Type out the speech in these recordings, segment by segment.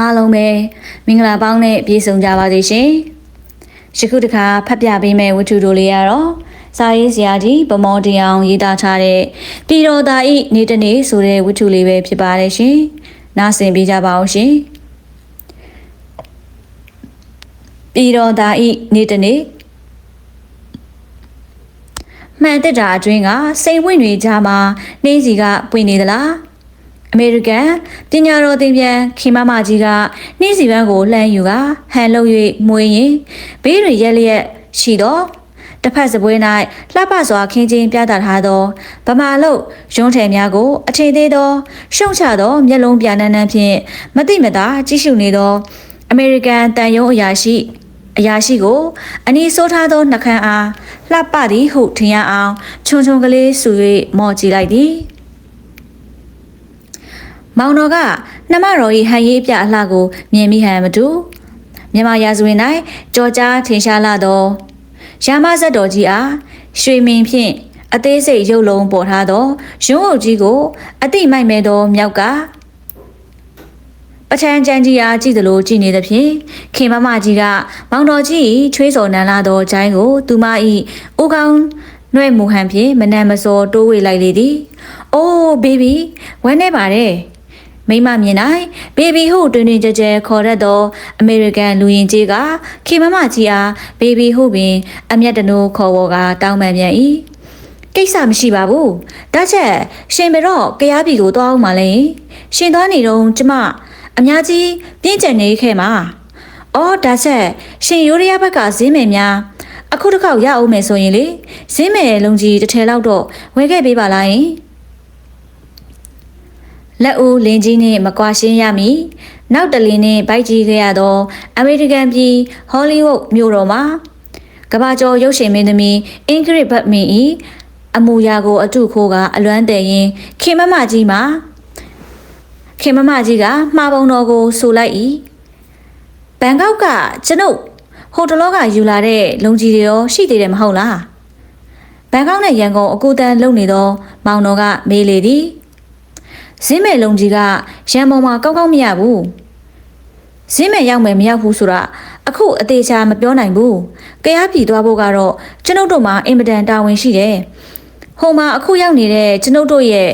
အားလုံးပဲမင်္ဂလာပေါင်းနဲ့ပြည့်စုံကြပါစေရှင်။ယခုတစ်ခါဖတ်ပြပေးမယ့်ဝတ္ထုတို့လေးကတော့စာရေးဆရာကြီးဗမောတရားအောင်ရေးသားထားတဲ့ပြည်တော်သားဤနေတနေ့ဆိုတဲ့ဝတ္ထုလေးပဲဖြစ်ပါတယ်ရှင်။နားဆင်ပေးကြပါအောင်ရှင်။ပြည်တော်သားဤနေတနေ့မှန်တက်တာအတွင်းကစိတ်ဝင်တွေကြားမှာနှင်းစီကပွင့်နေသလား အမေရိကန်ပညာတော်သင်ပြန်ခင်မမကြီးကနှင်းစီပန်းကိုလှမ်းယူကဟန်လုပ်၍မွေးရင်ဘေးတွေရက်လျက်ရှိတော့တစ်ဖက်စပွဲ၌လှပစွာခင်းချင်းပြသထားသောဗမာလုတ်ရုံးထည်များကို အထင်သေးသော ရှုံချသောမျက်လုံးပြနန်းနှန်းဖြင့်မတိမတာကြည့်ရှုနေသောအမေရိကန်တန်ယုံအရာရှိအရာရှိကို အနီးဆိုးထားသောနှကန်းအားလှပသည်ဟုထင်ရအောင်ခြုံခြုံကလေးဆူ၍မော်ကြည့်လိုက်သည် မောင်တော်ကနှမတော်၏ဟန်ရေးအပြအလှကိုမြင်မိဟန်မတူမြန်မာရာဇဝင်၌ကြော်ကြားထင်ရှားလာသောရာမဇတ်တော်ကြီးအားရွှေမင်းဖြင့်အသေးစိတ်ရုပ်လုံးပေါ်ထားသောရုံးအုပ်ကြီးကိုအတိမိုက်မဲသောမြောက်ကပထန်ချန်ကြီးအားကြည့်သလိုကြည့်နေသဖြင့်ခင်မမကြီးကမောင်တော်ကြီး၏ချွေးစော်နန်းလာသောဂျိုင်းကိုသူမ၏အိုးကောင်းနှွဲ့မူဟန်ဖြင့်မနန်မစောတိုးဝေလိုက်လေသည်။အိုးဘေဘီဝမ်းနေပါတယ်။ မိမမြင်၌ဘေဘီဟုတွင်တွင်ကြဲကြဲခေါ်ရသောအမေရိကန်လူရင်ကြီးကခင်မမကြီးအားဘေဘီဟုပင် အမျက်တနိုးခေါ်ဝေါ်ကတောင်းပန်ပြန်၏ကိစ္စမရှိပါဘူးဒါချက်ရှင်ဘယ်တော့ကြရားပြည်ကိုသွားအောင်မလဲရှင်သွားနေတော့ကျမအများကြီးပြင်းကျန်နေခဲ့မှာအော်ဒါချက်ရှင်ရိုးရရဘက်ကဈေးမယ်များအခုတစ်ခေါက်ရအောင်မယ်ဆိုရင်လေဈေးမယ်လုံးကြီးတစ်ထည်လောက်တော့ဝယ်ခဲ့ပေးပါလားယင် လက်ဦးလင်းကြီးနဲ့မကွာရှင်းရမည်နောက်တလင်းနဲ့ဗိုက်ကြီးခဲ့ရသော အမေရိကန်ပြည်ဟောလိဝုဒ်မြို့တော်မှာကဘာကျော်ရုပ်ရှင်မင်းသမီးအင်္ဂရစ်ဘတ်မင်ဤအမူအရာကိုအထုခိုးကအလွမ်းတည်ရင်ခင်မမကြီးမှာခင်မမကြီးကမှားပုံတော်ကိုဆိုလိုက်၏ဘန်ကောက်ကကျွန်ုပ်ဟိုတလောကယူလာတဲ့လုံကြီးတွေရောရှိသေးတယ်မဟုတ်လားဘန်ကောက်နဲ့ရန်ကုန်အကူတန်းလုံနေသောမောင်တော်ကမေးလေသည် ဇင်းမဲ့လုံကြီးကရန်ပေါ်မှာကောက်ကောက်မရဘူးဇင်းမဲ့ရောက်မယ်မရောက်ဘူးဆိုတာအခုအသေးချာမပြောနိုင်ဘူး။ကြားပြည်သွားဖို့ကတော့ကျွန်ုပ်တို့မှာအင်မတန်တာဝန်ရှိတယ်။ဟိုမှာအခုရောက်နေတဲ့ကျွန်ုပ်တို့ရဲ့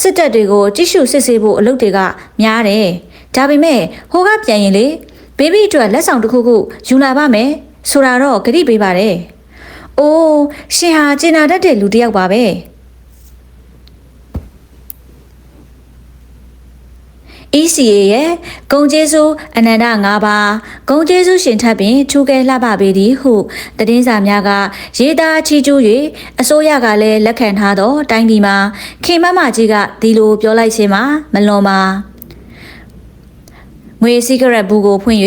စစ်တပ်တွေကိုကြိရှုစစ်ဆေးဖို့အလုပ်တွေကများတယ်။ဒါပေမဲ့ဟိုကပြန်ရင်လေဘေဘီအတွက်လက်ဆောင်တစ်ခုခုယူလာပါမယ်ဆိုတာတော့ဂရိပေးပါတယ်။အိုးရှင်ဟာကျင်နာတတ်တဲ့လူတစ်ယောက်ပါပဲ။ ECA ရဲ့ဂုံကျေးဇူးအနန္တ၅ပါးဂုံကျေးဇူးရှင်ထပ်ပင်ထူးကဲလှပပေသည်ဟုတည်င်းစာများကရေးသားချီးကျူး၍အစိုးရကလည်းလက်ခံထားသောတိုင်းပြည်မှာခေမမကြီးကဒီလိုပြောလိုက်ခြင်းမှာမလွန်ပါငွေစီဂရက်ဘူးကိုဖွင့်၍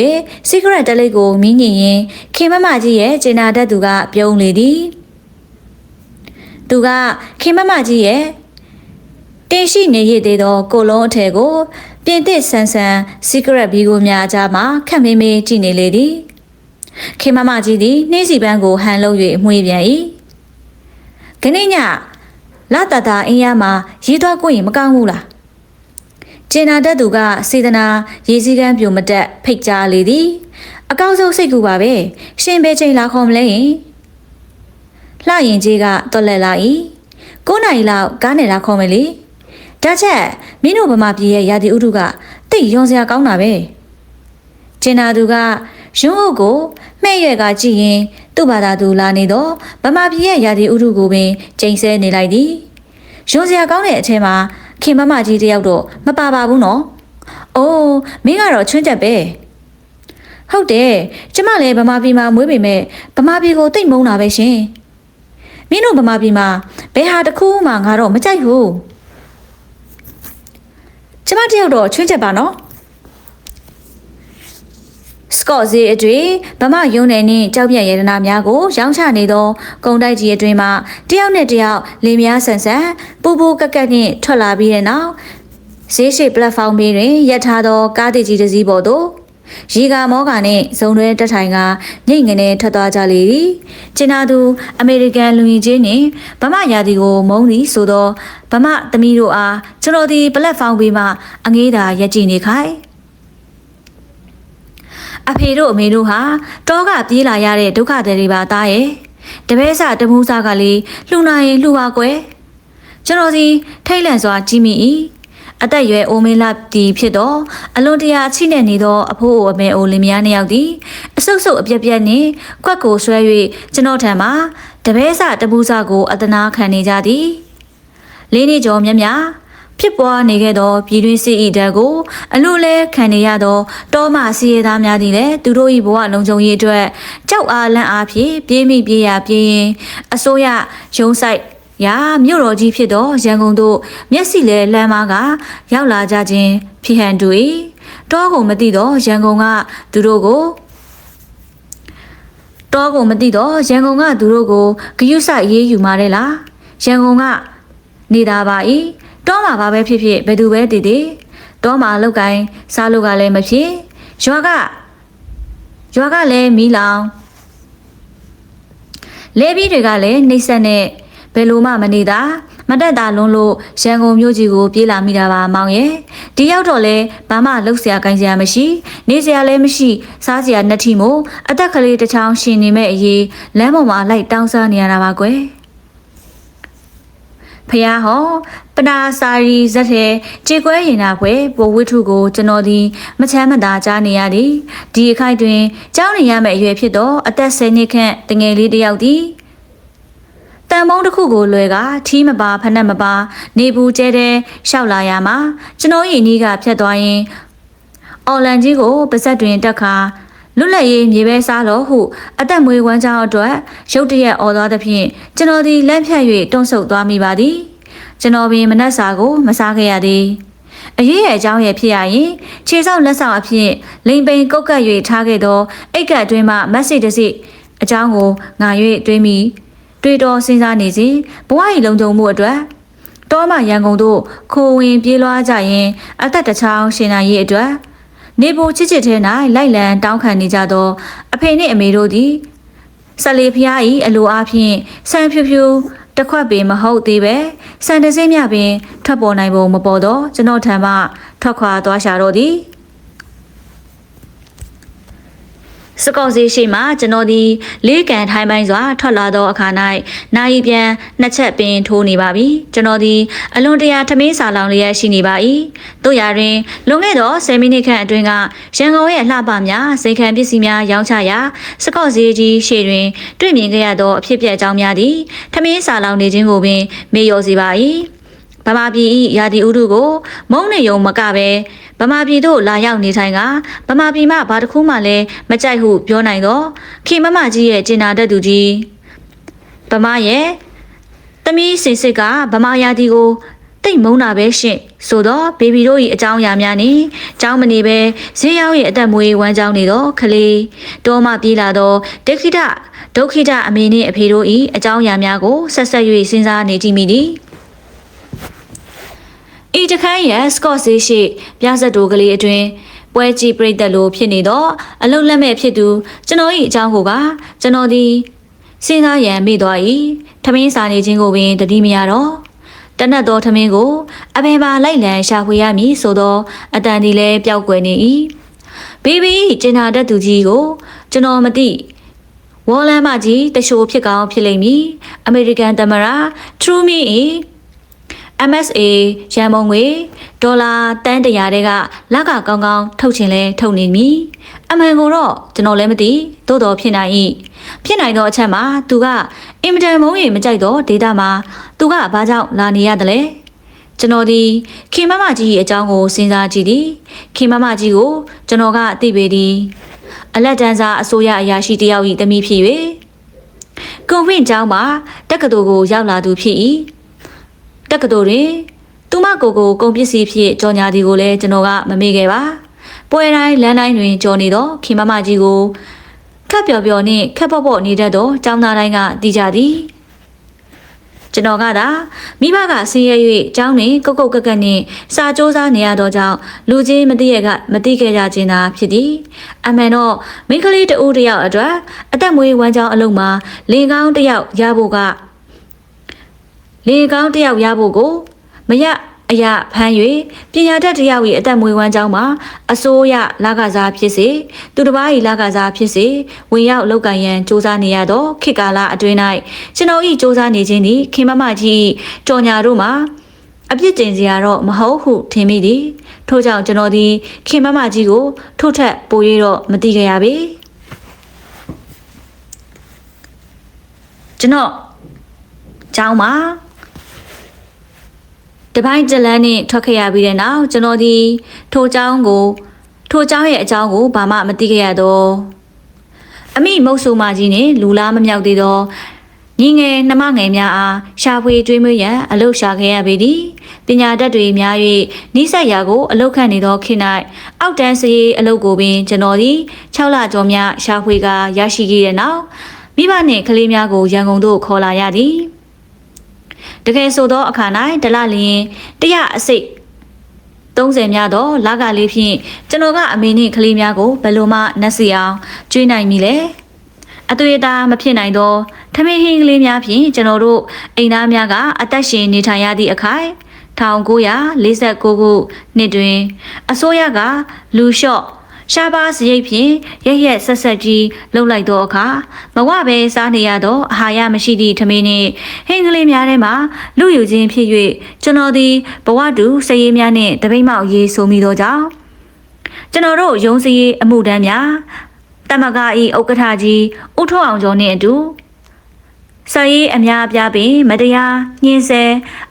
စီဂရက်တလိပ်ကိုမီးညင်ရင်ခေမမကြီးရဲ့ကျင်နာတတ်သူကပြုံးလေသည်သူကခေမမကြီးရဲ့တင်ရှိနေရသေးသောကိုလုံးအထည်ကို ပြင်သစ်ဆန်ဆန် secret ဘီကိုများအကြားမှာခက်မေးမေးကြည့်နေလေသည်ခေမမကြီးသည်နှင်းစီပန်းကိုဟန်လုပ်၍မှွေပြန်၏ခဏညလာတတာအင်းရမှာရေးသွားကိုရင်မကောင်းဘူးလားကျင်နာတတ်သူကစေတနာရေးစည်းကမ်းပြိုမတက်ဖိတ်ကြားလေသည်အကောက်ဆုံးစိတ်ကူပါပဲရှင်ပဲချိန်လာခေါ်မလဲရင်လှရင်ကြီးကတော်လက်လာ၏9နိုင်လောက်ကားနဲ့လာခေါ်မယ်လေ ဒါချက်မင်းတို့ဗမာပြည်ရဲ့ရာသီဥတုကတိတ်ရုံစရာကောင်းတာပဲကျင်နာသူကရုံးအုပ်ကိုမှဲ့ရွက်ကကြည့်ရင်သူ့ဘာသာသူလာနေတော့ဗမာပြည်ရဲ့ရာသီဥတုကိုပင်ချိန်ဆနေလိုက်သည်ရုံစရာကောင်းတဲ့အထက်မှာခင်မမကြီးတယောက်တော့မပါပါဘူးနော်အိုးမင်းကတော့ချွန်းချက်ပဲဟုတ်တယ်ကျမလည်းဗမာပြည်မှာမွေးပေမဲ့ဗမာပြည်ကိုတိတ်မုန်းတာပဲရှင်မင်းတို့ဗမာပြည်မှာဘယ်ဟာတစ်ခုမှငါတော့မကြိုက်ဘူး ကျမတယောက်တော့ချွင်းချက်ပါနော်စကော့ဈေးအတွင်းဗမာယုံနယ်နှင့်ကြောက်ပြက်ရတနာများကို ရောင်းချနေသောကုံတိုက်ကြီးအတွင်းမှတယောက်နဲ့တယောက်လင်းများဆန်ဆန်ပူပူကက်ကက်နှင့်ထွက်လာပြီးတဲ့နောက်ဈေးရှိပလက်ဖောင်းဘေးတွင်ရပ်ထားသောကားတစ်ကြီးတစ်စီးပေါ်သို့ ရီကာမောကာနှင့်ဇုံတွဲတက်ထိုင်ကညိတ်ငနေထွက်သွားကြလေသည်ကျင်နာသူအမေရိကန်လူကြီးချင်းနှင့်ဗမာယာတီကိုမုန်းသည်ဆိုသောဗမာသမီးတို့အားကျွန်တော်သည်ပလက်ဖောင်းဘေးမှအငေးသာရက်ကြည့်နေခိုင်အဖေတို့အမေတို့ဟာတောကပြေးလာရတဲ့ဒုက္ခတွေပါသားရဲ့တပည့်စတမှုစားကလေးလှူနိုင်ရင်လှူပါကွယ်ကျွန်တော်စီထိတ်လန့်စွာကြည့်မိ၏ အသက်အရွယ်အိုမင်းလာတီဖြစ်တော့အလွန်တရာအချိနဲ့နေသောအဖိုးအမေအိုလင်မယားနှစ်ယောက်သည်အဆုပ်ဆုပ်အပြက်ပြက်နှင့်ကွက်ကိုဆွဲ၍ကျွန်တော်ထံမှတပည့်စတမှုစားကိုအတနာခံနေကြသည်လေးနှစ်ကျော်မြတ်မြတ်ဖြစ်ပွားနေခဲ့သောပြည်တွင်းစစ်ဤတပ်ကိုအလို့လဲခံနေရသောတောမစီရဲသားများသည်လည်းသူတို့၏ဘဝလုံခြုံရေးအတွက်ကြောက်အားလန့်အားဖြင့်ပြေးမိပြေးရပြေးရင်အစိုးရရုံးဆိုင် ရာမြို့တော်ကြီးဖြစ်သောရန်ကုန်သို့မျက်စိလဲလမ်းမကရောက်လာကြခြင်းဖြစ်ဟန်တူ၏တောကိုမသိသောရန်ကုန်ကသူတို့ကိုတောကိုမသိတော့ရန်ကုန်ကသူတို့ကိုဂယုဆိုင်ရေးယူมาတယ်လားရန်ကုန်ကနေတာပါ၏တောမှာဘာပဲဖြစ်ဖြစ်ဘယ်သူပဲတည်တည်တောမှာလောက်ကိုင်းစားလို့ကလည်းမဖြစ်ရွာကရွာကလည်းမီးလောင်လဲပြီးတွေကလည်းနှိမ့်ဆက်နဲ့ ဘယ်လိုမှမနေတာမတက်တာလွန်းလို့ရန်ကုန်မြို့ကြီးကိုပြေးလာမိတာပါမောင်ရဲ့ဒီရောက်တော့လဲဘာမှလှုပ်ရှားကိုင်းစရာမရှိ နေစရာလည်းမရှိစားစရာနှစ်ထီမို့အသက်ကလေးတစ်ချောင်းရှင်နေမဲ့အရေးလမ်းပေါ်မှာလိုက်တောင်းစားနေရတာပါကွယ်ဖះဟောပနာစာရီဇက်ထဲကြေကွဲရင်နာဖွဲပိုဝိထုကိုကျွန်တော်ဒီမချမ်းမသာကြားနေရသည်ဒီအခိုက်တွင်ကြောင်းနေရမယ့်အရွယ်ဖြစ်သောအသက်10နှစ်ခန့်တငယ်လေးတစ်ယောက်သည် တန်မုံတစ်ခုကိုလွယ်ကထီးမပါဖက်နှက်မပါ နေဘူးကျဲတဲ့ရှောက်လာရမှာကျွန်တော်ရဲ့နီးကဖြတ်သွားရင်အော်လန်ကြီးကိုပါဇက်တွင်တက်ခါလွတ်လပ်ရေးမြေပဲစားလို့ဟုအသက်မွေးဝမ်းကြောင်းအတွက်ရုတ်တရက်អော်သွားသဖြင့်ကျွန်တော်ဒီလက်ဖြတ်၍တွန့်ဆုတ်သွားမိပါသည်ကျွန်တော်ပင်မနက်စာကိုမစားခဲ့ရသည်အရေးရဲ့အကြောင်းရဲ့ဖြစ်ရရင်ခြေဆောင်လက်ဆောင်အဖြစ်လိန်ပိန်ကုတ်ကပ်၍ထားခဲ့သောအိတ်ကပ်အတွင်းမှမက်ဆေ့တစ်စီအကြောင်းကိုငါ၍တွေးမိ တွေးတော်စဉ်းစားနေစဉ်ဘဝ၏လုံခြုံမှုအတွက်တောမရန်ကုန်သို့ခိုဝင်ပြေးလွှားကြရင် အသက်တစ်ချောင်းရှင်နိုင်ရေးအတွက်နေပိုချစ်ချစ်ထဲ၌လိုက်လံတောင်းခံနေကြသော အဖေနှင့်အမေတို့သည်ဆလီဖျား၏အလိုအားဖြင့်ဆန်ဖြူဖြူတစ်ခွက်ပင်မဟုတ်သေးပဲစံတစင်းမြပင်ထွက်ပေါ်နိုင်ပုံမပေါ်တော့ကျွန်တော်ထံမှထွက်ခွာသွားရှာတော့သည် စကော့စီရှိမှကျွန်တော်ဒီလေးကန်ထိုင်းပိုင်းစွာထွက်လာသောအခါ၌နိုင်ပြန်နှစ်ချက်ပင်ထိုးနေပါပြီကျွန်တော်ဒီအလွန်တရာထမင်းစာလောင်လျက်ရှိနေပါ၏တို့ရတွင်လွန်ခဲ့သော10မိနစ်ခန့်အတွင်းကရန်ကုန်ရဲ့လှပများစိတ်ခံပစ္စည်းများရောင်းချရာစကော့စီကြီးရှေ့တွင် တွေ့မြင်ခဲ့ရသောအဖြစ်ပြက်အကြောင်းများသည်ထမင်းစာလောင်နေခြင်းကိုပင်မေ့လျော်စေပါ၏ ဗမာပြည်၏ရာသီဥတုကိုမုံနေုံမကပဲဗမာပြည်သို့လာရောက်နေထိုင်ကဗမာပြည်မှဘာတစ်ခုမှလည်းမကြိုက်ဟုပြောနိုင်တော့ခေမမကြီးရဲ့ကျင်နာတတ်သူကြီးဗမာရဲ့တမီးစင်စစ်ကဗမာရာသီကိုတိတ်မုန်းတာပဲရှင့်ဆိုတော့ဘေဘီတို့၏အကြောင်းအရာများနေကျောင်းမနေပဲဈေးရောက်ရဲ့အသက်မွေးဝမ်းကြောင်းနေတော့ခလေးတောမှပြေးလာတော့ဒိခိတဒုက္ခိတအမေနှင့်အဖေတို့၏အကြောင်းအရာများကိုဆက်ဆက်၍စဉ်းစားနေကြည့်မိသည် ဤတခန်းရဲ့စကော့ဆေးရှိပြဆက်တိုကလေးအတွင်ပွဲကြည့်ပြိသက်လိုဖြစ်နေတော့အလုတ်လက်မဲ့ဖြစ်သူကျွန်တော်၏အကြောင်းကိုကကျွန်တော်သည်စဉ်းစားရန်မိသွား၏ထမင်းစာနေခြင်းကိုပင်တတိမရတော့တနတ်သောထမင်းကိုအပင်ပါလိုက်လံရှာဖွေရမည်ဆိုတော့အတန်ဒီလဲပျောက်ကွယ်နေ၏ဘေဘီကျင်နာတတ်သူကြီးကို ကျွန်တော်မသိဝေါ်လန်မကြီးတရှိုးဖြစ်ကောင်းဖြစ်လိမ့်မည်အမေရိကန်သမ္မတထရူမီ၏ MSA ရန်ပုံငွေဒေါ်လာတန်းတရာတွေကလကကောင်းကောင်းထုတ်ချင်လဲထုတ်နေမည်အမှန်ကိုတော့ကျွန်တော်လည်းမသိသို့တော်ဖြစ်နိုင်၏ဖြစ်နိုင်သောအချက်မှာသူကအင်မတန်မုန်းရင်မကြိုက်တော့ဒေတာမှာသူကဘာကြောင့်လာနေရတယ်လဲကျွန်တော်ဒီခင်မမကြီးရဲ့အကြောင်းကိုစဉ်းစားကြည့်သည်ခင်မမကြီးကိုကျွန်တော်ကသိပေသည်အလက်တန်းစားအစိုးရအရာရှိတယောက်၏တမိဖြစ်၍ကွန်ဝင့်ကျောင်းမှာတက္ကသိုလ်ကိုရောက်လာသူဖြစ်၏ တက္ကသိုလ်တွင်သူမကိုကိုကုန်ပစ္စည်းဖြင့်ကြော်ညာသည်ကိုလည်းကျွန်တော်ကမမေ့ခဲ့ပါပွဲတိုင်းလမ်းတိုင်းတွင်ကြော်နေသောခင်မမကြီးကိုခက်ပျော်ပျော်နှင့်ခက်ပေါ့ပေါ့နေတတ်သောចောင်းသားတိုင်းကတီးကြသည်ကျွန်တော်ကသာမိဘကဆင်းရဲ၍ကျောင်းတွင်ကုတ်ကုတ်ကက်ကက်နှင့်စာကြိုးစားနေရသောကြောင့်လူချင်းမသိရကမသိခဲ့ကြခြင်းသာဖြစ်သည်အမှန်တော့မိန်းကလေးတဦးတယောက်အတွက်အသက်မွေးဝမ်းကြောင်းအလုံးမှာလင်ကောင်းတယောက်ရဖို့က လေကောင်းတယောက်ရဖို့ကိုမရ အရာဖမ်း၍ပညာတတ်တယောက်၏အသက်မွေးဝမ်းကြောင်းမှာအစိုးရလကစားဖြစ်စေသူတစ်ပါး၏လကစားဖြစ်စေဝင်ရောက်လောက်ကန်ရန်စ조사နေရသောခေတ်ကာလအတွင်း၌ကျွန်တော်၏စ조사နေခြင်းသည်ခင်မမကြီးကြော်ညာတို့မှာအပြစ်တင်စရာတော့မဟုတ်ဟုထင်မိသည်ထို့ကြောင့်ကျွန်တော်သည်ခင်မမကြီးကိုထို့ထက်ပို၍တော့မသိကြရပေကျွန်တော်ကျောင်းမှာ တပိုင်းကြလန်းနဲ့ထွက်ခဲ့ရပြီးတဲ့နောက်ကျွန်တော်ဒီထိုเจ้าကို ထိုเจ้าရဲ့အကြောင်းကိုဘာမှမသိခဲ့ရတော့အမိမုတ်ဆူမကြီးနဲ့လူလားမမြောက်သေးတော့ညီငယ်နှမငယ်များအားရှာဖွေတွေးမွေးရန်အလုရှာခဲ့ရပေသည်ပညာတတ်တွေများ၍နိစ္စရာကိုအလုခန့်နေသောခေတ်၌အောက်တန်းစရေးအလုကိုပင်ကျွန်တော်သည်6လကျော်များရှာဖွေကရရှိခဲ့တဲ့နောက်မိဘနှင့်ကလေးများကိုရန်ကုန်သို့ခေါ်လာရသည် တကယ်ဆိုသောအခါ၌ဒလလျင်တရအစိတ်30များတော့လကလေးဖြင့်ကျွန်တော်ကအမေနှင့်ကလေးများကိုဘယ်လိုမှနှက်စီအောင်ကျွေးနိုင်မိလဲအသွေးအသားမဖြစ်နိုင်သောထမင်းဟင်းကလေးများဖြင့်ကျွန်တော်တို့အိမ်သားများကအသက်ရှင်နေထိုင်ရသည့်အခိုင်1949ခုနှစ်တွင်အစိုးရကလူလျှော့ ရှားပါစရိတ်ဖြင့်ရရက်ဆက်ဆက်ကြီးလှုပ်လိုက်သောအခါမဝပဲစားနေရသောအာဟာရမရှိသည့်ထမင်းနှင့်ဟင်းကလေးများထဲမှလူယူခြင်းဖြစ်၍ကျွန်တော်သည်ဘဝတူစည်ရည်များနှင့်တပိတ်မောက်ရေးဆိုမိသောကြောင့်ကျွန်တော်တို့ရုံးစည်းရေးအမှုတန်းများတမကဤဥက္ကဋ္ဌကြီးဦးထွန်းအောင်ကျော်နှင့်အတူဆာရေးအများအပြားပင် မတရားညှင်းဆဲ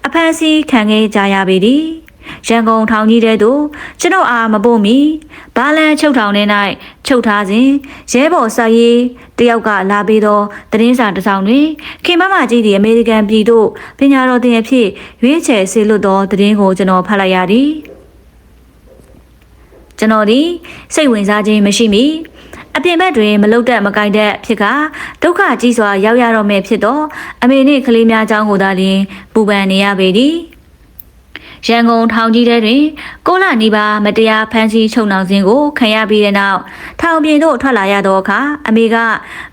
အဖမ်းဆီးခံခဲ့ကြရပေသည် ရန်ကုန်ထောင်ကြီးတဲ့သို့ကျွန်တော်အားမပို့မီဘာလန်ချုပ်ထောင်ထဲ၌ချုပ်ထားစဉ်ရဲဘော်ဆာရေးတယောက်ကလာပြီးသောသတင်းစာတစ်စောင်တွင်ခင်မမကြီးသည်အမေရိကန်ပြည်သို့ပညာတော်သင်အဖြစ်ရွေးချယ်ဆေလွတ်သောသတင်းကိုကျွန်တော်ဖတ်လိုက်ရသည်ကျွန်တော်ဒီစိတ်ဝင်စားခြင်းမရှိမီအပြင်ဘက်တွင်မလုတ်တက်မကင်တဲ့ဖြစ်ကဒုက္ခကြီးစွာရောက်ရတော့မယ်ဖြစ်တော့အမေနှင့်ကလေးများအကြောင်းကိုသာလျှင်ပူပန်နေရပေသည် ရန်ကုန်ထောင်ကြီးထဲတွင်ကိုလနီပါမတရားဖမ်းဆီးချုပ်နှောင်ခြင်းကိုခံရပြီးတဲ့နောက်ထောင်ပြင်သို့ထွက်လာရသောအခါအမေက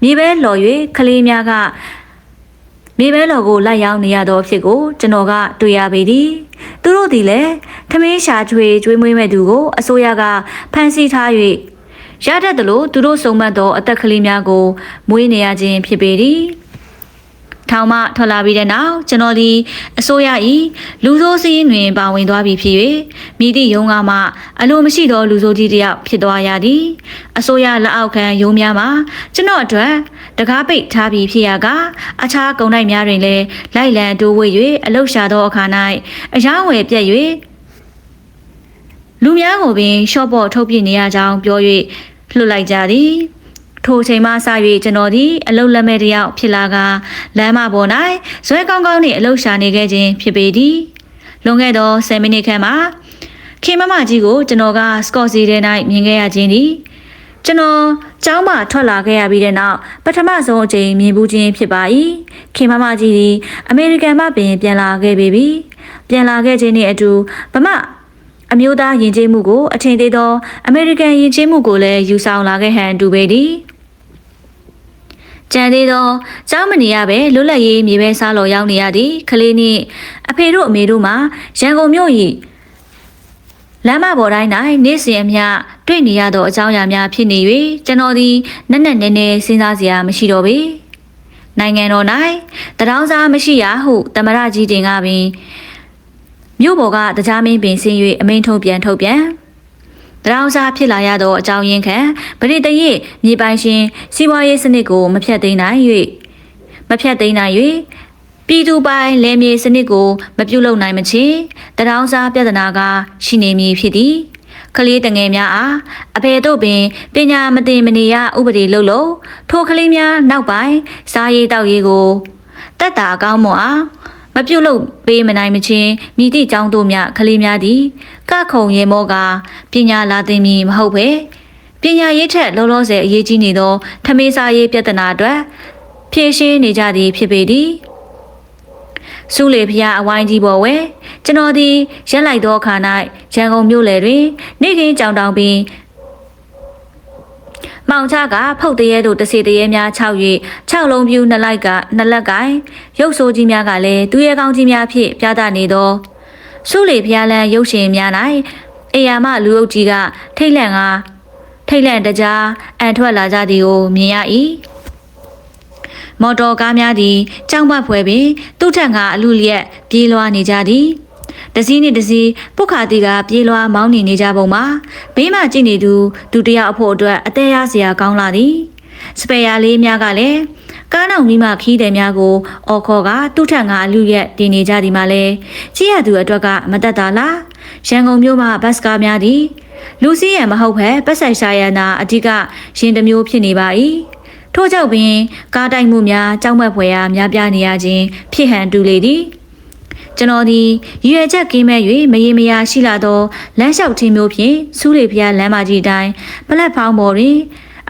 မြေပဲလော်၍ကလေးများကမြေပဲလော်ကိုလိုက်ရောက်နေရသောဖြစ်ကိုကျွန်တော်ကတွေ့ရပေသည်သူတို့သည်လည်းထမင်းရှာချွေကျွေးမွေးမဲ့သူကိုအစိုးရကဖမ်းဆီးထား၍ရတတ်သလိုသူတို့စုံမတ်သောအသက်ကလေးများကိုမွေးနေရခြင်းဖြစ်ပေသည် ထောင်မှထွက်လာပြီးတဲ့နောက်ကျွန်တော်ဒီအစိုးရ၏လူဆိုးစည်းတွင်ပါဝင်သွားပြီဖြစ်၍မိသည့်ရုံးကမှအလိုမရှိသောလူဆိုးကြီးတစ်ယောက်ဖြစ်သွားရသည်အစိုးရလက်အောက်ခံရုံးများမှာကျွန်တော်အတွက်တကားပိတ်ထားပြီးဖြစ်ရကအခြားကုန်တိုက်များတွင်လည်းလိုက်လံတိုးဝေ၍အလုရှာသောအခါ၌အယောင်းဝယ်ပြက်၍လူများကိုပင်ရှော့ဘော့ထုတ်ပြနေရကြောင်းပြော၍လွှတ်လိုက်ကြသည် ထိုအချိန်မှစ၍ကျွန်တော်သည်အလုတ်လက်မဲ့တယောက်ဖြစ်လာကလမ်းမပေါ်၌ဇွဲကောင်းကောင်းနှင့်အလုတ်ရှာနေခဲ့ခြင်းဖြစ်ပေသည်လွန်ခဲ့သော10မိနစ်ခန့်မှာခင်မမကြီးကိုကျွန်တော်ကစကော့စီထဲ၌မြင်ခဲ့ရခြင်းသည်ကျွန်တော်ကျောင်းမှထွက်လာခဲ့ရပြီးတဲ့နောက်ပထမဆုံးအကြိမ်မြင်ဘူးခြင်းဖြစ်ပါ၏ခင်မမကြီးသည်အမေရိကန်မှပင်ပြန်လာခဲ့ပေပြီပြန်လာခဲ့ခြင်းနှင့်အတူဗမာအမျိုးသားယဉ်ကျေးမှုကိုအထင်သေးသောအမေရိကန်ယဉ်ကျေးမှုကိုလည်းယူဆောင်လာခဲ့ဟန်တူပေသည် ကြံသေးသောကျောင်းမနေရပဲလွတ်လပ်ရေးမြေပဲစားလော်ရောက်နေရသည်ကလေးနှင့်အဖေတို့အမေတို့မှရန်ကုန်မြို့၏လမ်းမပေါ်တိုင်း၌နေ့စဉ်အမျှတွေ့နေရသောအကြောင်းအရာများဖြစ်နေ၍ကျွန်တော်သည်နက်နက်နဲနဲစဉ်းစားစရာမရှိတော့ပေနိုင်ငံတော်၌တရောင်းစားမရှိရဟုတမရကြီးတင်ကပင်မြို့ပေါ်ကတရားမင်းပင်ဆင်း၍အမိန့်ထုတ်ပြန်ထုတ်ပြန် တရောင်းစားဖြစ်လာရသောအကြောင်းရင်းခံပရိသတ်ရဲ့မြေပိုင်ရှင်စီးပွားရေးစနစ်ကိုမဖြတ်သိမ်းနိုင်၍မဖြတ်သိမ်းနိုင်၍ပြည်သူပိုင်လယ်မြေစနစ်ကိုမပြုတ်လုံနိုင်မချင်းတရောင်းစားပြဿနာကရှိနေမည်ဖြစ်သည်ကလေးတငယ်များအားအဖေတို့ပင်ပညာမသင်မနေရဥပဒေလုပ်လို့ထိုကလေးများနောက်ပိုင်းစားရေးတောက်ရေးကိုတက်တာအကောင်းမွန်အား မပြုတ်လို့ပေးမနိုင်မချင်းမိသည့်ចောင်းတို့များကလေးများသည်ကခုံရေမောကပညာလာသိမည်မဟုတ်ပဲပညာရေးထက်လောလောဆယ်အရေးကြီးနေသောထမေးစားရေးပြဿနာအတွက်ဖြည့်ရှင်းနေကြသည်ဖြစ်ပေသည်စူးလေဖျားအဝိုင်းကြီးပေါ်ဝဲကျွန်တော်သည်ရက်လိုက်သောအခါ၌ရန်ကုန်မြို့လယ်တွင် နေကင်းကြောင်တောင်ပင် မောင်ချကဖုတ်တရဲတို့တစီတရဲများ6၍6လုံးပြူနှစ်လိုက်ကနှစ်လက်ကိုင်ရုပ်ဆိုးကြီးများကလည်းသူရဲကောင်းကြီးများဖြင့်ပြသနေသောစုလေဖျားလန်းရုပ်ရှင်များ၌အေယာမလူအုပ်ကြီးကထိတ်လန့်ကထိတ်လန့်တကြားအန်ထွက်လာကြသည်ကိုမြင်ရ၏မော်တော်ကားများသည်ကြောင်ဘတ်ဖွဲပင်သူ့ထက်ကအလူလျက်ပြေးလွှားနေကြသည် တစည်းနှင့်တစည်းပုတ်ခါတီကပြေးလွှားမောင်းနေနေကြပုံမှာဘေးမှကြည့်နေသူဒုတိယအဖို့အတွက်အသေးရစရာကောင်းလာသည်စပယ်ယာလေးများကလည်းကားနောက်မိမခီးတယ်များကိုအော်ခေါ်ကသူ့ထက်ကအလူရက်တင်နေကြသည်မှာလဲကြည့်ရသူအတွက်ကမတက်တာလားရန်ကုန်မြို့မှာဘတ်စကားများသည်လူစည်းရန်မဟုတ်ဘဲပတ်ဆိုင်ရှာရန်သာအဓိကရင်တစ်မျိုးဖြစ်နေပါ၏ထို့ကြောင့်ပင်ကားတိုက်မှုများကြောက်မက်ဖွယ်ရာများပြားနေရခြင်းဖြစ်ဟန်တူလေသည် ကျွန်တော်ဒီရွယ်ချက်ကင်းမဲ့၍မရေမရာရှိလာသောလမ်းလျှောက်ခြင်းမျိုးဖြင့်စူးလေဖျားလမ်းမကြီးတိုင်းပလက်ဖောင်းပေါ်တွင်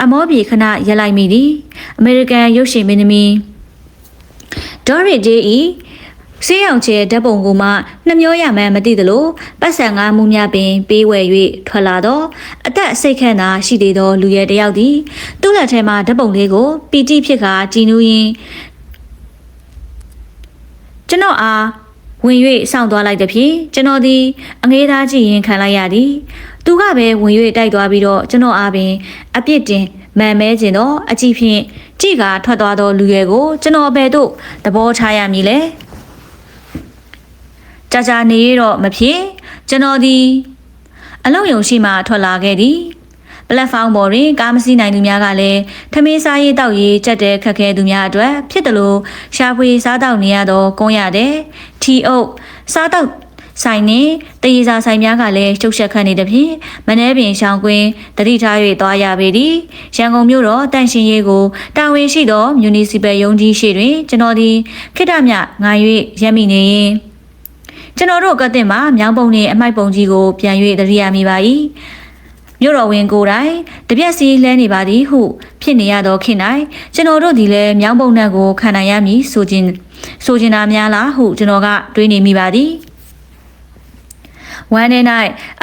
အမောပြေခဏရက်လိုက်မိသည်အမေရိကန်ရုပ်ရှင်မင်းသမီးဒေါ်ရီဂျေဤဆေးရောင်ချဲဓာတ်ပုံကူမှနှမျောရမှန်းမသိသလိုပတ်စံငါမှုများပင်ပေးဝယ်၍ထွက်လာတော့အသက်စိတ်ခန့်သာရှိသေးသောလူရဲတစ်ယောက်သည်သူ့လက်ထဲမှဓာတ်ပုံလေးကိုပီတိဖြစ်ကကြည်နူးရင်းကျွန်တော်အား ဝင်၍စောင့်သွားလိုက်သည်ဖြင့်ကျွန်တော်သည်အငေးသားကြည့်ရင်ခံလိုက်ရသည်သူကပဲဝင်၍တိုက်သွားပြီးတော့ကျွန်တော်အားပင် အပြစ်တင်မှန်မဲခြင်းတော့အကြည့်ဖြင့်ကြည့်ကထွက်သွားသောလူရဲကိုကျွန်တော်ဘယ်သို့သဘောထားရမည်လဲကြာကြာနေရတော့မဖြစ်ကျွန်တော်သည်အလုံးယုံရှိမှထွက်လာခဲ့သည် ပလက်ဖောင်းပေါ်တွင်ကားမစီးနိုင်သူများကလည်းထမင်းစားရေးတောက်ရေးကြက်တဲ့ခက်ခဲသူများအတွက်ဖြစ်တယ်လို့ရှာဖွေစားတောက်နေရတော့ကုန်းရတဲ့ထီအုပ်စားတောက်ဆိုင်နဲ့တရေစာဆိုင်များကလည်းချုပ်ချက်ခတ်နေတဲ့ဖြင့်မနှဲပင်ရှောင်းကွင်းတတိထား၍သွားရပေသည်ရန်ကုန်မြို့တော်တန်ရှင်ရေးကိုတာဝန်ရှိသောမြူနီစီပယ်ရုံးကြီးရှိတွင်ကျွန်တော်သည်ခိတ္တမြငိုင်၍ရက်မိနေရင်ကျွန်တော်တို့ကတင်မှာမြောင်းပုံနှင့်အမိုက်ပုံကြီးကိုပြန်၍တရိယာမိပါ၏ မြို့တော်ဝင်ကိုယ်တိုင်တပြက်စီလဲနေပါသည်ဟုဖြစ်နေရသောခင်၌ကျွန်တော်တို့ဒီလဲမြောင်းပုံနှံကိုခံနိုင်ရမည်ဆိုခြင်းဆိုခြင်းသားများလားဟုကျွန်တော်ကတွေးနေမိပါသည်ဝမ်းထဲ၌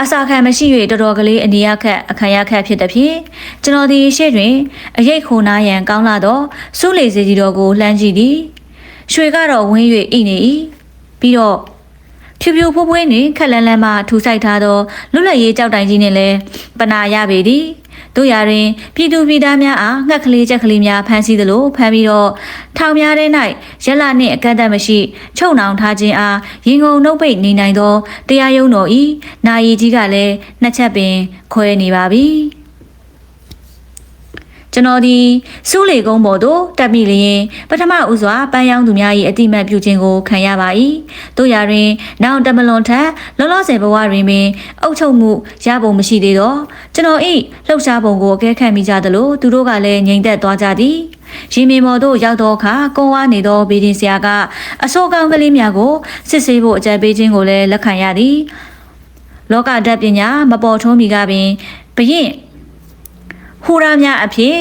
အစာခံမရှိ၍တော်တော်ကလေးအနေရခက်အခမ်းရခက်ဖြစ်သည်ဖြင့်ကျွန်တော်ဒီရှေ့တွင်အရိတ်ခိုနားရန်ကောင်းလာသောစူးလေစီကြီးတော်ကိုလှမ်းကြည့်သည်ရွှေကတော့ဝင်း၍အိနေ၏ပြီးတော့ ဖြူဖြူဖိုးဖွေးနှင့်ခက်လန်းလန်းမှထူဆိုင်ထားသောလွတ်လပ်ရေးကြောက်တိုင်ကြီးနှင့်လည်းပနာရပေသည်တို့ရတွင်ပြည်သူပြည်သားများအားငှက်ကလေးချက်ကလေးများဖမ်းဆီးသလိုဖမ်းပြီးတော့ထောင်များထဲ၌ရက်လနှင့်အကန့်အသတ်မရှိချုပ်နှောင်ထားခြင်းအားရင်ကုန်နှုတ်ပိတ်နေနိုင်သောတရားရုံးတော်ဤနာယီကြီးကလည်းနှစ်ချက်ပင်ခွဲနေပါပြီ ကျွန်တော်ဒီစူးလေကုန်းပေါ်သို့တက်မိလျင်ပထမဦးစွာပန်းရောင်းသူများ၏အတိမတ်ပြုခြင်းကိုခံရပါ၏တို့ရာတွင် နောက်တမလွန်ထက်လောလောဆယ်ဘဝတွင်ပင်အုပ်ချုပ်မှုရပုံမရှိသေးတော့ကျွန်တော်၏လှုပ်ရှားပုံကိုအကဲခတ်မိကြသလိုသူတို့ကလည်းငြိမ်သက်သွားကြသည်ရင်မင်မော်တို့ရောက်သောအခါကုန်းဝါနေသောဘေးဒင်ဆရာကအဆိုးကောင်းကလေးများကိုစစ်ဆေးဖို့အကြံပေးခြင်းကိုလည်းလက်ခံရသည်လောကဓာတ်ပညာမပေါ်ထုံးမီကပင်ဘရင် ဟူရာများအဖြစ်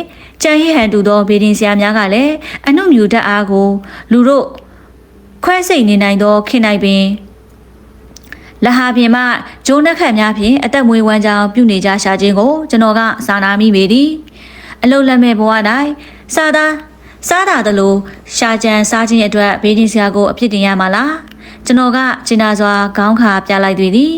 ကြံဟဟန်တူသောဗေဒင်ဆရာများကလည်းအနှုတ်မြူတတ်အားကိုလူတို့ခွဲစိတ်နေနိုင်သောခင်နိုင်ပင်လဟာပြင်မှဂျိုးနှက်ခတ်များဖြင့်အသက်မွေးဝမ်းကြောင်းပြုနေကြရှာခြင်းကိုကျွန်တော်ကစာနာမိပေသည်အလုတ်လက်မဲ့ဘဝ၌စာသားစားတာတလို့ရှာကြံစားခြင်းအတွက်ဗေဒင်ဆရာကိုအဖြစ်တင်ရမှာလားကျွန်တော်ကကျင်နာစွာခေါင်းခါပြလိုက်သည်သည်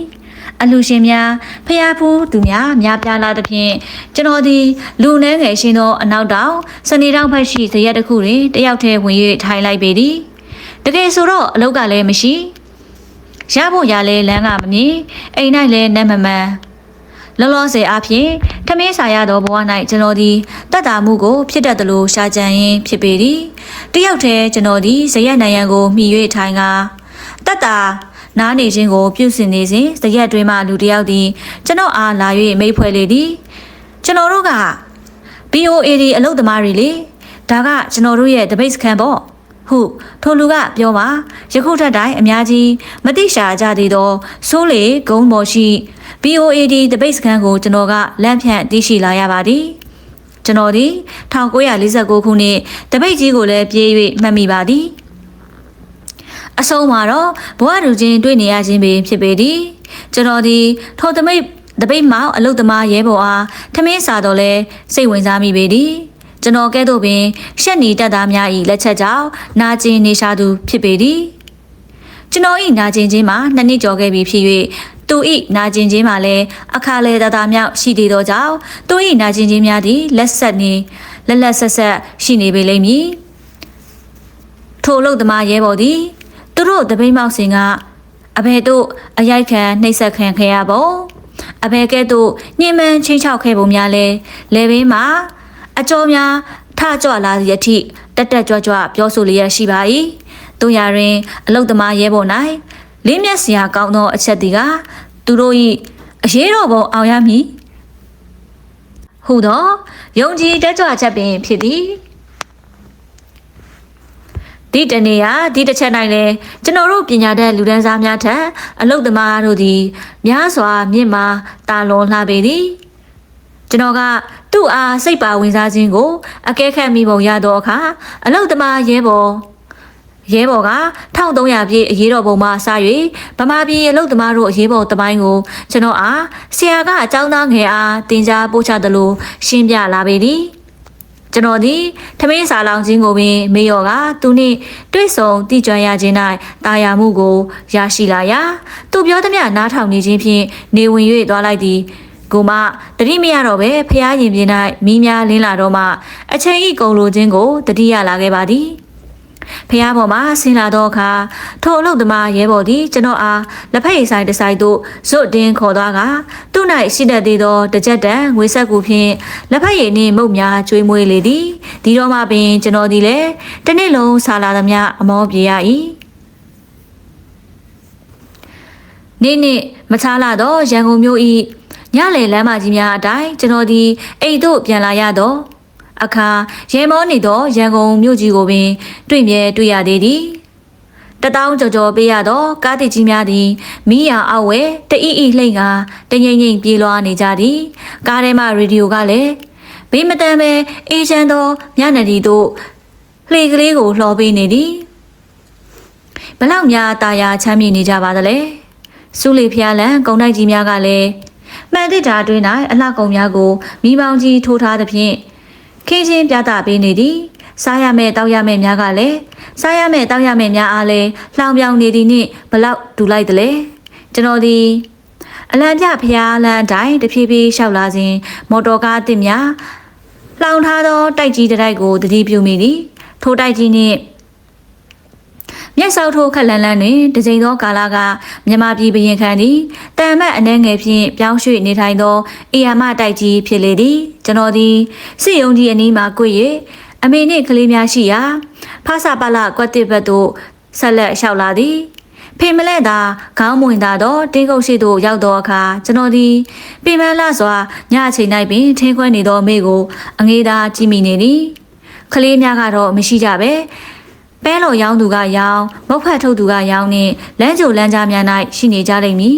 အလူရှင်များဖျားဖူးသူများများပြားလာသဖြင့်ကျွန်တော်ဒီလူနှဲငယ်ရှင်သောအနောက်တောင်စနေတောင်ဘက်ရှိဇရက်တစ်ခုတွင်တယောက်တည်းဝင်၍ထိုင်လိုက်ပေသည်တကယ်ဆိုတော့အလုတ်ကလည်းမရှိရဖို့ရလဲလမ်းကမမြင်အိမ်၌လည်းနတ်မမှန်လောလောဆယ်အဖြစ်ထမင်းစာရသောဘဝ၌ကျွန်တော်သည်တတ်တာမှုကိုဖြစ်တတ်သလိုရှာကြံရင်းဖြစ်ပေသည်တယောက်တည်းကျွန်တော်သည်ဇရက်နိုင်ရန်ကိုမှီ၍ထိုင်ကတတ်တာ နားနေခြင်းကိုပြုစင်နေစဉ်တရက်တွင်မှလူတစ်ယောက်သည်ကျွန်တော်အားလာ၍မိတ်ဖွဲ့လေသည်ကျွန်တော်တို့က BOAD အလုပ်သမားတွေလေဒါကကျွန်တော်တို့ရဲ့တပိတ်စခန်းပေါ့ဟုထိုလူကပြောပါယခုထက်တိုင်းအများကြီးမတိရှာကြသေးသောစိုးလေဂုံးပေါ်ရှိ BOAD တပိတ်စခန်းကိုကျွန်တော်ကလမ်းဖြန့်သိရှိလာရပါသည်ကျွန်တော်ဒီ1949ခုနှစ်တပိတ်ကြီးကိုလည်းပြေး၍မှတ်မိပါသည် အဆုံးမှာတော့ဘဝတူချင်းတွေ့နေရခြင်းပင်ဖြစ်ပေသည်ကျွန်တော်ဒီထိုတမိတ်တပိတ်မောင်အလုတ်သမားရဲဘော်အားထမင်းစာတော့လဲစိတ်ဝင်စားမိပေသည်ကျွန်တော်ကဲ့သို့ပင်ရှက်နီတက်သားများ၏လက်ချက်ကြောင့်နာကျင်နေရှာသူဖြစ်ပေသည်ကျွန်တော်ဤနာကျင်ခြင်းမှာနှစ်နှစ်ကျော်ခဲ့ပြီဖြစ်၍သူဤနာကျင်ခြင်းမှာလည်းအခါလေတသာမြောက်ရှိသေးသောကြောင့်သူဤနာကျင်ခြင်းများသည်လက်ဆက်နေလက်လက်ဆက်ဆက်ရှိနေပေလိမ့်မည်ထိုအလုတ်သမားရဲဘော်သည် သူတို့တပိမောက်စင်ကအဘယ်သို့အရိုက်ခံနှိပ်စက်ခံခဲ့ရပုံအဘယ်ကဲ့သို့ညှဉ်းပန်းချင်းချောက်ခဲ့ပုံများလဲလေဘေးမှာအကျော်များထကြွလာသည့်အထိတက်တက်ကြွကြွပြောဆိုလျက်ရှိပါ၏တို့ရရင်အလုတ်သမားရဲဘော်၌လင်းမျက်စရာကောင်းသောအချက်ဒီကသူတို့၏အရေးတော်ပုံအောင်ရမည်ဟုသောယုံကြည်တက်ကြွချက်ပင်ဖြစ်သည် ဒီတနေ့ဟာဒီတစ်ချက်၌လဲကျွန်တော်တို့ပညာတတ်လူဒန်းစားများထက်အလုတ်သမားတို့သည်များစွာမြင့်မာတာလွန်လှပေသည်ကျွန်တော်ကသူ့အားစိတ်ပါဝင်စားခြင်းကိုအကဲခတ်မိပုံရသောအခါအလုတ်သမားရဲဘော်ရဲဘော်က1300ပြည့်အရေးတော်ပုံမှာစ၍ဗမာပြည်အလုတ်သမားတို့အရေးပေါ်တပိုင်းကိုကျွန်တော်အားဆရာကအကြောင်းသားငယ်အားတင် जा ပို့ချသလိုရှင်းပြလာပေသည် ကျွန်တော်ဒီထမင်းစာလောင်ခြင်းကိုပင်မေယော်ကသူနှင့်တွေ့ဆုံတည်ကြွရခြင်း၌တာယာမှုကိုရရှိလာရာသူပြောသမျှနားထောင်နေခြင်းဖြင့်နေဝင်၍သွားလိုက်သည်ကိုမတတိမရတော့ပဲဖျားရင်ပြင်း၌မိများလင်းလာတော့မှအချိန်ဤကုံလိုခြင်းကိုတတိယလာခဲ့ပါသည် ဖះပေါ်မှာဆင်းလာသောအခါထိုအလုတ်သမားရဲဘော်သည်ကျွန်တော်အားလက်ဖက်ရည်ဆိုင်တစ်ဆိုင်သို့ဇွတ်တင်းခေါ်သွားကသူ့၌ရှိတတ်သေးသောတစ်ကြက်တန်ငွေဆက်ကူဖြင့်လက်ဖက်ရည်နှင့်မုတ်များကျွေးမွေးလေသည်ဒီတော့မှပင်ကျွန်တော်သည်လည်းတစ်နေ့လုံးဆာလာသမျှအမောပြေရ၏နေ့နေ့မချလာတော့ရန်ကုန်မြို့၏ညလေလမ်းမကြီးများအတိုင်းကျွန်တော်ဒီအိမ်သို့ပြန်လာရတော့ အခါရေမောနေသောရန်ကုန်မြို့ကြီးကိုပင် တွေ့မြဲတွေ့ရသေးသည်တတောင်းကြော်ကြော်ပေးရသောကားတိကြီးများသည်မိယာအောက်ဝဲတအီအီလှိမ့်ကတငိမ့်ငိမ့်ပြေးလွှားနေကြသည်ကားထဲမှရေဒီယိုကလည်းဘေးမတန်ပဲအေးချမ်းသောညနေတီတို့လှေကလေးကိုလှော်ပေးနေသည်ဘလောက်များတာယာချမ်းမြေနေကြပါသလဲစုလီဖျားလန်ကုံတိုက်ကြီးများကလည်းမှန်တစ်တာတွင်၌အလှကုံများကိုမိမောင်ကြီးထိုးထားသဖြင့် ခင်းချင်းပြသပေးနေသည်စားရမယ့်တောက်ရမယ့်များကလည်းစားရမယ့်တောက်ရမယ့်များအားလည်းလှောင်ပြောင်နေသည်နှင့်ဘလောက်တူလိုက်သလဲကျွန်တော်ဒီအလံပြဖျားလမ်းအတိုင်းတဖြည်းဖြည်းလျှောက်လာစဉ်မော်တော်ကားအသစ်များလှောင်ထားသောတိုက်ကြီးတစ်တိုက်ကိုတတိပြုမိသည်ထိုတိုက်ကြီးနှင့် မျက်စောက်ထိုးခက်လန်းလန်းတွင်တကြိမ်သောကာလကမြမပြည်ဘရင်ခန့်သည်တန်မတ်အနှဲငယ်ဖြင့်ပြောင်းရွှေ့နေထိုင်သောအေယာမတိုက်ကြီးဖြစ်လေသည်ကျွန်တော်သည်စစ်ယုံကြီးအနီးမှာကို၍အမေနှင့်ကလေးများရှိရာဖာစာပလကွက်တစ်ဘက်သို့ဆက်လက်လျှောက်လာသည်ဖေမလဲသာခေါင်းမွင်သာတော့တင်းကုတ်ရှိသို့ရောက်သောအခါကျွန်တော်သည်ပင်ပန်းလာစွာညအချိန်၌ပင်ထင်းခွဲနေသောအမေကိုအငေးသာကြည့်မိနေသည်ကလေးများကတော့မရှိကြပဲ ပဲလော်ရောင်းသူကရောင်းမုတ်ဖက်ထုတ်သူကရောင်းနဲ့လမ်းကြိုလမ်းကြားများ၌ရှိနေကြလိမ့်မည်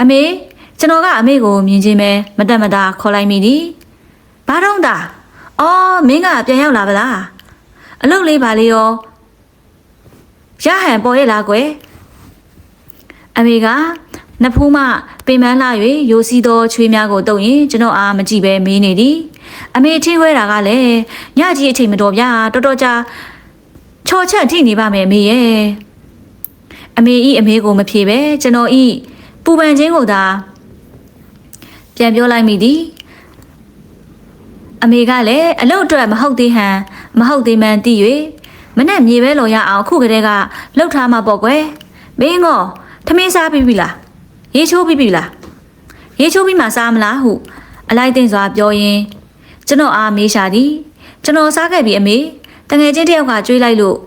အမေကျွန်တော်ကအမေကိုမြင်ချင်းပဲမတက်မတာခေါ်လိုက်မိသည်ဘာတော့တာအော်မင်းကပြန်ရောက်လာပါလားအလုပ်လေးပါလေရောရဟန်ပေါ်ရလားကွယ်အမေကနဖူးမပင်ပန်းလာ၍ရိုစီသောချွေးများကိုတုံရင်ကျွန်တော်အားမကြည့်ပဲမေးနေသည် အမေထင်းခွဲတာကလည်းညကြီးအချိန်မတော်ဗျာတော်တော်ကြာချော်ချက်ထိနေပါမယ်အမေရဲ့အမေဤအမေကိုမဖြေပဲကျွန်တော်ဤပူပန်ခြင်းကိုသာပြန်ပြောလိုက်မိသည်အမေကလည်းအလုပ်အတွက်မဟုတ်သေးဟန်မဟုတ်သေးမှန်သိ၍မနဲ့မြေပဲလော်ရအောင်အခုကတည်းကလှုပ်ထားမှာပေါ့ကွယ်မင်းကထမင်းစားပြီးပြီလားရေချိုးပြီးပြီလားရေချိုးပြီးမှစားမလားဟုအလိုက်တင်စွာပြောရင်း ကျွန်တော်အားမေးရှာသည်ကျွန်တော်စားခဲ့ပြီအမေတငယ်ချင်းတယောက်ကကြွေးလိုက်လို့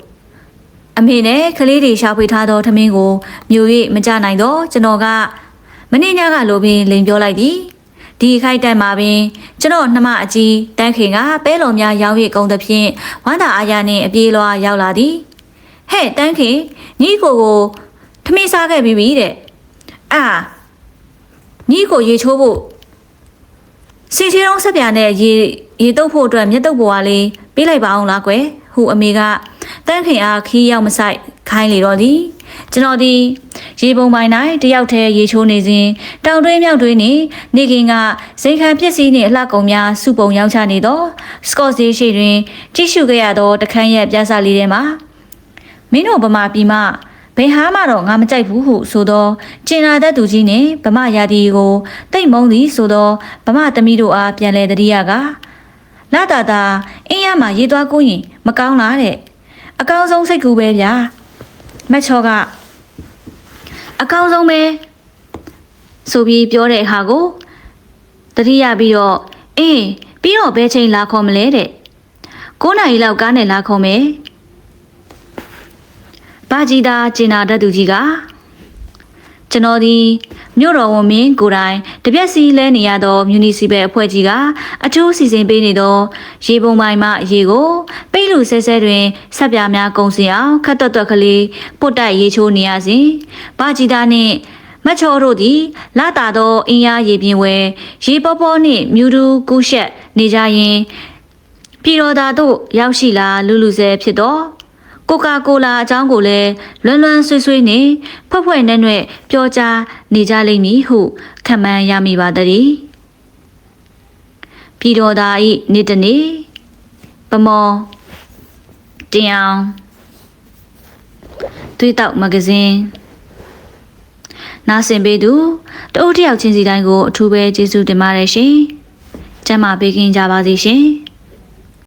အမေနဲ့ကလေးတွေရှာဖွေထားသောထမင်းကိုမြို့၍မကြနိုင်တော့ကျွန်တော်ကမနေ့ညကလိုပင်လိန်ပြောလိုက်သည်ဒီခိုက်တက်မှာပင်ကျွန်တော်နှမအကြီးတန်းခင်ကပဲလုံများရောင်းရကုန်သဖြင့်ဝမ်းသာအားရနှင့်အပြေးလွှာရောက်လာသည်ဟဲ့တန်းခင်ညီကိုကိုထမင်းစားခဲ့ပြီတဲ့အာညီကိုရေချိုးဖို့ စီချီတော့ဆက်ပြာနဲ့ရေရေတုပ်ဖို့အတွက်မြက်တုပ်ပေါ်ကလေးပေးလိုက်ပါအောင်လားကွယ်ဟုအမေကတန်းခင်အားခီးရောက်မဆိုင်ခိုင်းလေတော့သည်ကျွန်တော်ဒီရေပုံပိုင်း၌တယောက်တည်းရေချိုးနေစဉ်တောင်တွင်းမြောက်တွင်းနှင့်နေခင်ကစိန်ခံပစ္စည်းနှင့်အလှကုန်များစုပုံရောက်ချနေသောစကော့စီရှိတွင်ကြည့်ရှုခဲ့ရသောတခန်းရဲ့ပြားစာလေးထဲမှာမင်းတို့ဗမာပြည်မှာ ဘယ်ဟာမှတော့ငါမကြိုက်ဘူးဟုဆိုတော့ကျင်နာတတ်သူကြီးနဲ့ဗမာရာဒီကိုတိတ်မုံသည်ဆိုတော့ဗမာသမီးတို့အားပြန်လဲတတိယကလာတာတာအင်းရမှာရေးသွားကိုရင်မကောင်းလားတဲ့အကောင်းဆုံးစိတ်ကူပဲဗျာမက်ချောကအကောင်းဆုံးပဲဆိုပြီးပြောတဲ့ဟာကိုတတိယပြီးတော့အင်းပြီးတော့ဘယ်ချိန်လာခေါ်မလဲတဲ့9နာရီလောက်ကားနဲ့လာခေါ်မယ် ဘာကြီးတာကျင်နာတတ်သူကြီးကကျွန်တော်ဒီမြို့တော်ဝန်မင်းကိုယ်တိုင်တပြက်စီလဲနေရသောမြူနီစီပယ်အဖွဲ့ကြီးကအကျိုးစီစဉ်ပေးနေသောရေပုံပိုင်းမှရေကိုပိတ်လူဆဲဆဲတွင်ဆက်ပြားများကုံစင်အောင်ခတ်တွတ်တွက်ကလေးပုတ်တိုက်ရေချိုးနေရစဉ်ဘာကြီးတာနှင့်မတ်ချောတို့သည်လာတာသောအင်းရရေပြင်းဝဲရေပေါ်ပေါ်နှင့်မြူတူကူးရှက်နေကြရင်ပြည်တော်သားတို့ရောက်ရှိလာလူလူဆဲဖြစ်တော့ ကိုကာကိုလာအကြောင်းကိုလည်းလွန်းလွန်းဆွေးဆွေးနေဖွဲ့ဖွဲ့နဲ့နဲ့ပြောကြားနေကြလိမ့်မည်ဟုခံမှန်းရမိပါတည်းပြည်တော်သားဤနေ့တနေ့ပမောတင်အောင်သွေးတောက်မဂဇင်းနားဆင်ပေးသူတအုပ်တစ်ယောက်ချင်းစီတိုင်းကိုအထူးပဲကျေးဇူးတင်ပါတယ်ရှင်ကျမ်းမာပေးခင်ကြပါစေရှင်